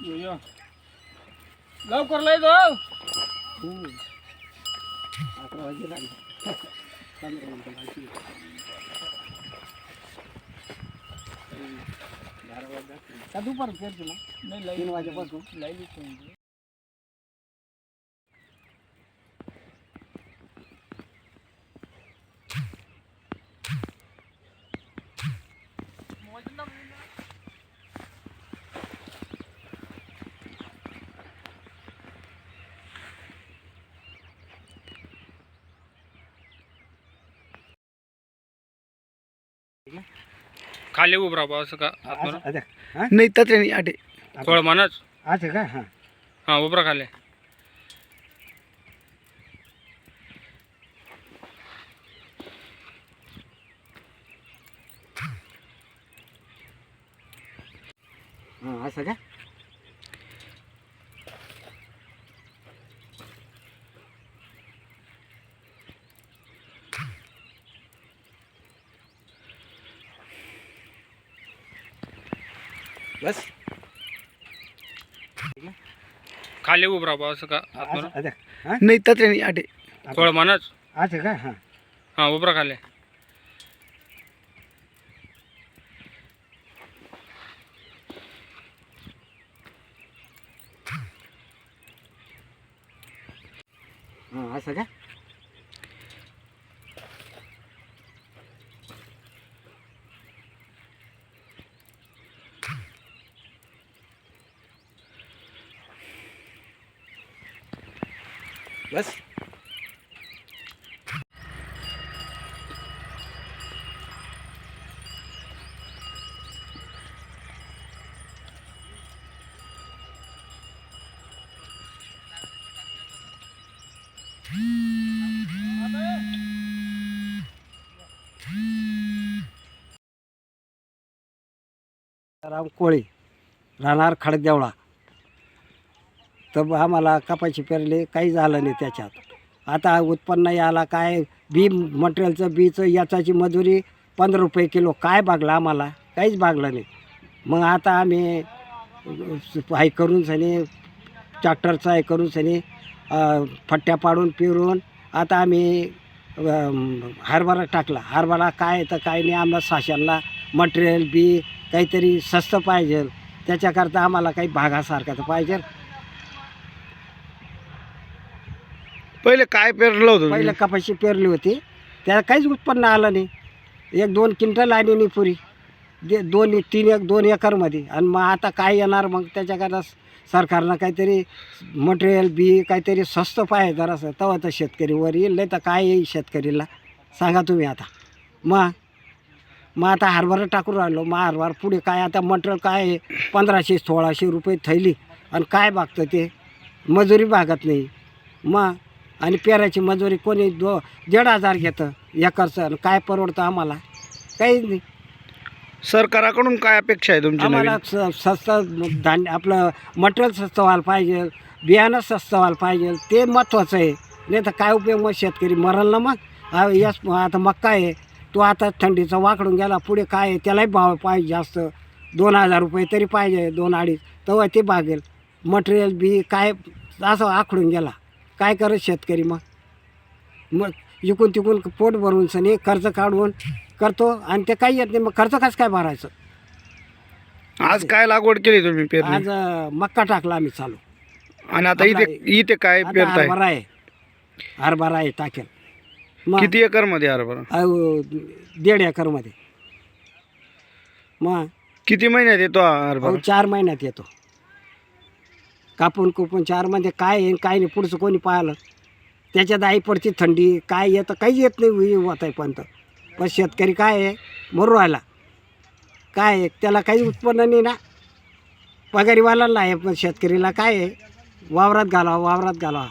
જોયો લવકર લઈ દો આપણે હજી રાખી સાધુ પર ફેર નહીં લઈ વાગે પાછું. લઈ લીધું. खाली उभं राहा असं का? असं- अच्छा. हा? नाही तत्रे आटे. थोडं म्हणच असं का? हां. हां उभं राहा खाली. हां असं का? बस. खाली उभं राहा असं का असं अच्छा. हा? नाही तत्रे आटे. थोडं म्हणच असं का? हां. हां उभं राहा खाली. हां असं का? बस. राम कोळी राहणार खडकदेवळा. तर आम्हाला कपाशी पेरले काही झालं नाही त्याच्यात. आता उत्पन्न याला काय बी मटेरियलचं बीचं याचाची मजुरी पंधरा रुपये किलो काय भागलं आम्हाला? काहीच भागलं नाही. मग आता आम्ही हे करून सनी ट्रॅक्टरचा हे करून सनी फट्ट्या पाडून पिरून आता आम्ही हरभरा टाकला. हरभरा काय तर काय नाही आम्हाला साशांना मटेरियल बी काहीतरी स्वस्त पाहिजे. त्याच्याकरता आम्हाला काही भागासारखं तर पाहिजे. पहिले काय पेरलं होतं पहिलं कपाशी पेरली होती. त्याला काहीच उत्पन्न आलं नाही. एक दोन क्विंटल आली नाही पुरी. दे दोन तीन एक दोन एकरमध्ये. आणि मग आता काय येणार? मग त्याच्याकरता सरकारनं काहीतरी मटेरियल बी काहीतरी स्वस्त पाहिजे जरासं. तेव्हा तर शेतकरी वर येईल नाही तर काय येईल शेतकरीला? सांगा तुम्ही आता. मग मग आता हरभरा टाकून राहिलो. मग हरभरा पुढे काय? आता मटेरियल काय आहे? पंधराशे सोळाशे रुपये थैली. आणि काय बागतं ते? मजुरी भागत नाही. मग आणि पेराची मजुरी कोणी दो दीड हजार घेतं एकरचं. आणि काय परवडतं आम्हाला? काहीच नाही. सरकाराकडून काय अपेक्षा आहे तुमची आम्हाला नवीन? स- स्वस्त धान्य आपलं मटेरियल स्वस्त व्हायला पाहिजे बियाणं स्वस्त व्हायला पाहिजे ते महत्त्वाचं आहे. नाही तर काय उपयोग मग शेतकरी? मरल ना मग? हा, यस आता मक्का आहे? तो आता थंडीचा वाकडून गेला पुढे काय आहे? त्यालाही भाव पाहिजे जास्त. दोन हजार रुपये तरी पाहिजे दोन अडीच. तेव्हा ते भागेल मटेरियल बी काय असं आखडून गेला. काय करत शेतकरी मग? मग इकून तिकून पोट भरून सनी कर्ज काढून करतो आणि ते काही येत नाही. मग खर्च कसं काय भरायचं? आज काय लागवड केली तुम्ही पेरणी? आज अं, मक्का टाकला आम्ही चालू. आणि आता इथे इथे काय आता पेरताय? हरभरा आहे. हरभरा आहे टाकेल. मग किती एकरमध्ये हरभरा? अहो, दीड एकरमध्ये. मग किती महिन्यात येतो हा अहो हरभरा चार महिन्यात येतो. कापून कुपून चारमध्ये काय आहे काय नाही पुढचं कोणी पाहिलं? त्याच्यात आई पडची थंडी काय येतं काही येत नाही होत आहे पण पण शेतकरी काय आहे? मरू राहिला. काय आहे? त्याला काही उत्पन्न नाही ना. पगारीवाला आहे पण शेतकरीला काय आहे? वावरात घालावा वावरात घालावा.